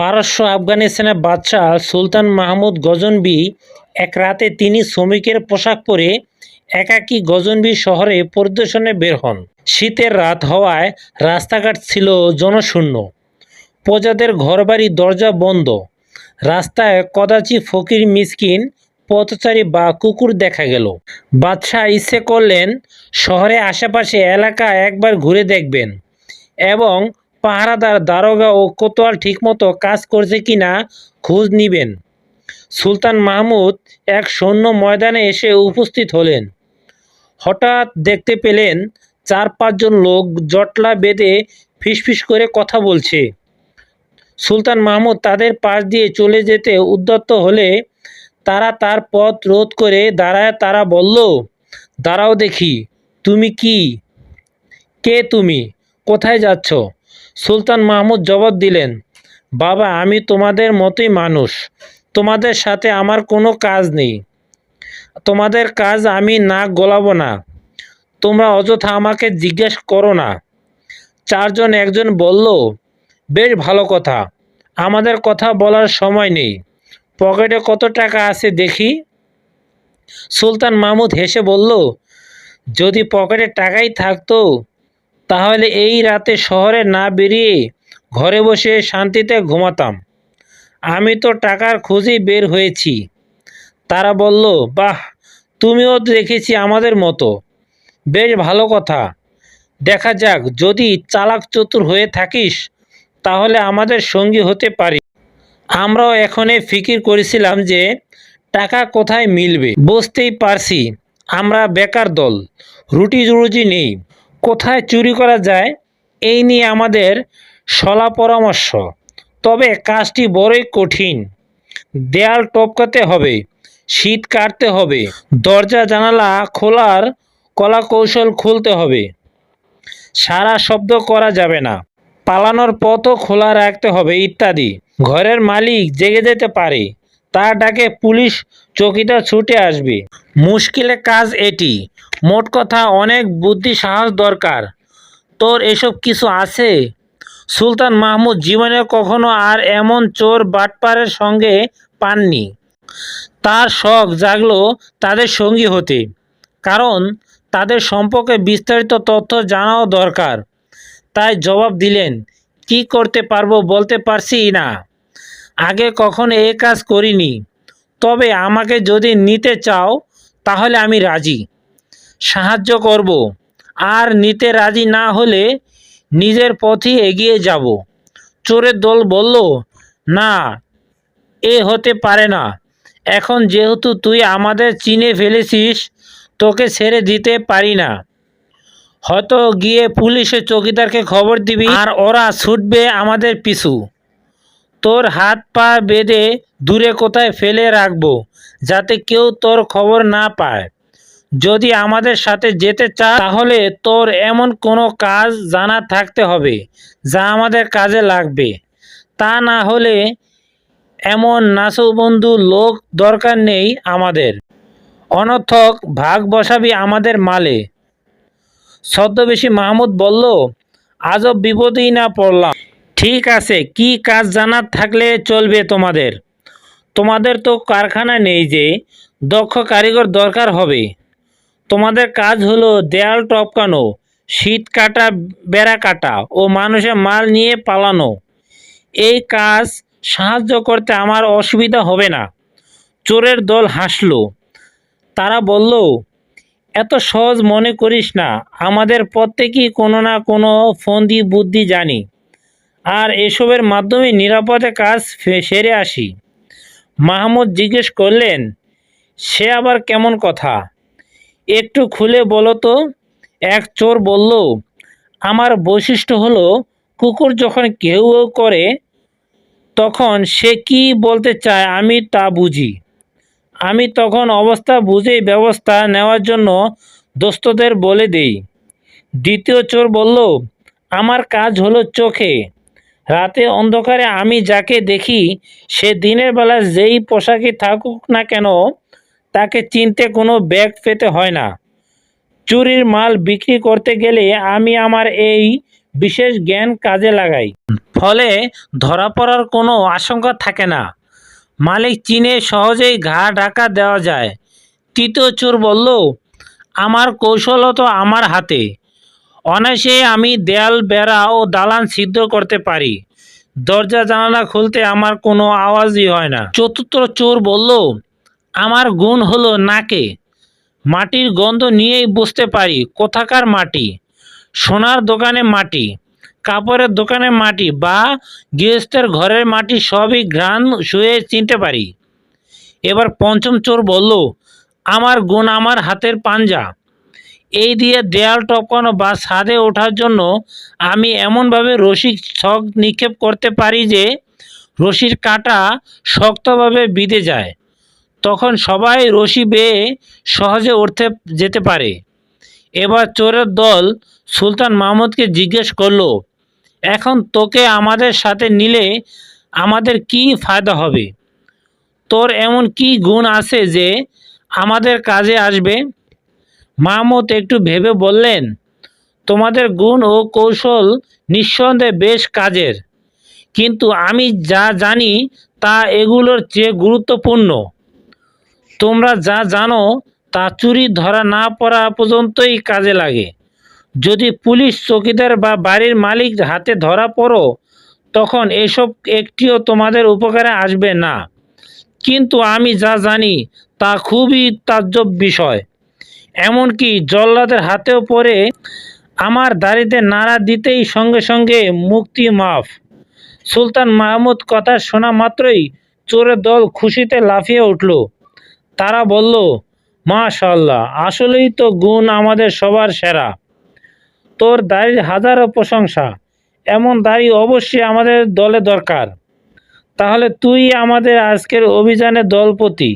পারস্য আফগানিস্তানের বাদশাহ সুলতান মাহমুদ গজনবি এক রাতে তিনি শ্রমিকের পোশাক পরে একাকী গজনবি শহরে পরিদর্শনে বের হন। শীতের রাত হওয়ায় রাস্তাঘাট ছিল জনশূন্য। প্রজাদের ঘরবাড়ি, দরজা বন্ধ। রাস্তায় কদাচি ফকির মিসকিন, পথচারী বা কুকুর দেখা গেল। বাদশাহ ইচ্ছে করলেন শহরে আশেপাশে এলাকা একবার ঘুরে দেখবেন এবং পাহারাদার দারোগা ও কোতোয়াল ঠিকমতো কাজ করছে কিনা খোঁজ নিবেন। সুলতান মাহমুদ এক সৈন্য ময়দানে এসে উপস্থিত হলেন। হঠাৎ দেখতে পেলেন চার পাঁচজন লোক জটলা বেঁধে ফিসফিস করে কথা বলছে। সুলতান মাহমুদ তাদের পাশ দিয়ে চলে যেতে উদ্যত হলে তারা তার পথ রোধ করে দাঁড়ায়। তারা বলল, দাঁড়াও দেখি, তুমি কি? কে তুমি? কোথায় যাচ্ছ? সুলতান মাহমুদ জবাব দিলেন, বাবা, আমি তোমাদের মতোই মানুষ। তোমাদের সাথে আমার কোনো কাজ নেই। তোমাদের কাজ আমি না গলাবো না। তোমরা অযথা আমাকে জিজ্ঞেস করো না। চারজন একজন বলল, বেশ ভালো কথা। আমাদের কথা বলার সময় নেই। পকেটে কত টাকা আছে দেখি? সুলতান মাহমুদ হেসে বলল, যদি পকেটে টাকাই থাকতো তাহলে এই রাতে শহরে না বেরিয়ে ঘরে বসে শান্তিতে ঘুমাতাম। আমি তো টাকার খোঁজেই বের হয়েছি। তারা বলল, বাহ, তুমিও দেখেছি আমাদের মতো। বেশ ভালো কথা। দেখা যাক, যদি চালাক চতুর হয়ে থাকিস, তাহলে আমাদের সঙ্গী হতে পারি। আমরাও এখনে ফিকির করেছিলাম যে টাকা কোথায় মিলবে। বুঝতেই পারছি, আমরা বেকার দল। রুটি রুজি নেই। কোথায় চুরি করা যায়, এই নিয়ে আমাদের সলা পরামর্শ। তবে কাজটি বড়ই কঠিন। দেয়াল টপকাতে হবে, শীত কাটতে হবে, দরজা জানালা খোলার কলা কৌশল খুলতে হবে। সারা শব্দ করা যাবে না। পালানোর পথও খোলা রাখতে হবে ইত্যাদি। ঘরের মালিক জেগে যেতে পারে। তার ডাকে পুলিশ চকিটা ছুটে আসবে। মুশকিলে কাজ এটি। মোট কথা, অনেক বুদ্ধি সাহস দরকার। তোর এসব কিছু আছে? সুলতান মাহমুদ জীবনে কখনো আর এমন চোর বাটপারের সঙ্গে পাননি। তার শখ জাগলো তাদের সঙ্গী হতে। কারণ, তাদের সম্পর্কে বিস্তারিত তথ্য জানাও দরকার। তাই জবাব দিলেন, কি করতে পারব বলতে পারছি না। আগে কখনো এ কাজ করিনি। তবে আমাকে যদি নিতে চাও, তাহলে আমি রাজি। সাহায্য করব। আর নিতে রাজি না হলে নিজের পথে এগিয়ে যাব। চোরের দল বলল, না, এ হতে পারে না। এখন যেহেতু তুই আমাদের চিনে ফেলেছিস, তোকে ছেড়ে দিতে পারি না। হয়তো গিয়ে পুলিশে চৌকিদারকে খবর দিবি। আর ওরা ছুটবে আমাদের পিছু। তোর হাত পা বেঁধে দূরে কোথায় ফেলে রাখব, যাতে কেউ তোর খবর না পায়। যদি আমাদের সাথে যেতে চা তাহলে তোর এমন কোনো কাজ জানা থাকতে হবে, যা আমাদের কাজে লাগবে। তা না হলে এমন নাসুবন্ধু লোক দরকার নেই আমাদের। অনর্থক ভাগ বসাবি আমাদের মালে। ছদ্মবেশী মাহমুদ বলল, আজব বিপদেই না পড়লাম। ঠিক আছে, কি কাজ জানার থাকলে চলবে তোমাদের? তোমাদের তো কারখানা নেই যে, দক্ষ কারিগর দরকার হবে। তোমাদের কাজ হলো দেয়াল টপকানো, শীত কাটা, বেড়া কাটা ও মানুষের মাল নিয়ে পালানো। এই কাজ সাহায্য করতে আমার অসুবিধা হবে না। চোরের দল হাসলো। তারা বলল, এত সহজ মনে করিস না, আমাদের প্রত্যেকেই কোনো না কোনো ফন্দি বুদ্ধি জানি। আর এসবের মাধ্যমে নিরাপদে কাজ সেরে আসি। মাহমুদ জিজ্ঞেস করলেন, সে আবার কেমন কথা? একটু খুলে বলো তো। এক চোর বলল, আমার বৈশিষ্ট্য হলো, কুকুর যখন কেউ করে, তখন সে কি বলতে চায় আমি তা বুঝি। আমি তখন অবস্থা বুঝেই ব্যবস্থা নেওয়ার জন্য দোস্তদের বলে দেই। দ্বিতীয় চোর বলল, আমার কাজ হলো চোখে। রাতে অন্ধকারে আমি যাকে দেখি, সে দিনের বেলা যেই পোশাকে থাকুক না কেন, তাকে চিনতে কোনো ব্যাগ পেতে হয় না। চুরির মাল বিক্রি করতে গেলে আমি আমার এই বিশেষ জ্ঞান কাজে লাগাই। ফলে ধরা পড়ার কোনো আশঙ্কা থাকে না। মালিক চিনে সহজেই ঘা ঢাকা দেওয়া যায়। তৃতীয় চোর বলল, আমার কৌশল তো আমার হাতে। অনায়াসে আমি দেয়াল, বেড়া ও দালান সিদ্ধ করতে পারি। দরজা, জানালা খুলতে আমার কোনো আওয়াজই হয় না। চতুর্থ চোর বলল, আমার গুণ হলো নাকে। মাটির গন্ধ নিয়েই বুঝতে পারি। কোথাকার মাটি? সোনার দোকানে মাটি, কাপড়ের দোকানে মাটি বা গৃহস্থের ঘরের মাটি সবই ঘ্রাণ শুয়ে চিনতে পারি। এবার পঞ্চম চোর বলল, আমার গুণ আমার হাতের পাঞ্জা। এই দিয়ে দেয়াল টপকানো বা ছাদে ওঠার জন্য আমি এমনভাবে রশি ছক নিক্ষেপ করতে পারি যে রশির কাঁটা শক্তভাবে বিঁধে যায়। তখন সবাই রশি বেয়ে সহজে উঠতে যেতে পারে। এবার চোরের দল সুলতান মাহমুদকে জিজ্ঞেস করল, এখন তোকে আমাদের সাথে নিলে আমাদের কি ফায়দা হবে? তোর এমন কি গুণ আছে যে আমাদের কাজে আসবে? মাহমুদ একটু ভেবে বললেন, তোমাদের গুণ ও কৌশল নিঃসন্দেহে বেশ কাজের। কিন্তু আমি যা জানি তা এগুলোর চেয়ে গুরুত্বপূর্ণ। তোমরা যা জানো তা চুরি ধরা না পড়া পর্যন্তই কাজে লাগে। যদি পুলিশ চৌকিদার বা বাড়ির মালিক হাতে ধরা পড়ো, তখন এসব একটিও তোমাদের উপকারে আসবে না। কিন্তু আমি যা জানি তা খুবই তাজ্জব বিষয়। এমনকি জল্লাদের হাতেও পড়ে আমার দাড়িতে নাড়া দিতেই সঙ্গে সঙ্গে মুক্তি মাফ। সুলতান মাহমুদ কথা শোনা মাত্রই চোরের দল খুশিতে লাফিয়ে উঠল। তারা বলল মাশাল্লাহ আসলেই তো গুণ আমাদের সবার সেরা। তোর দাড়ির হাজারো প্রশংসা, এমন দাড়ি অবশ্যই আমাদের দলে দরকার। তাহলে তুই আমাদের আজকের অভিযানের দলপতি।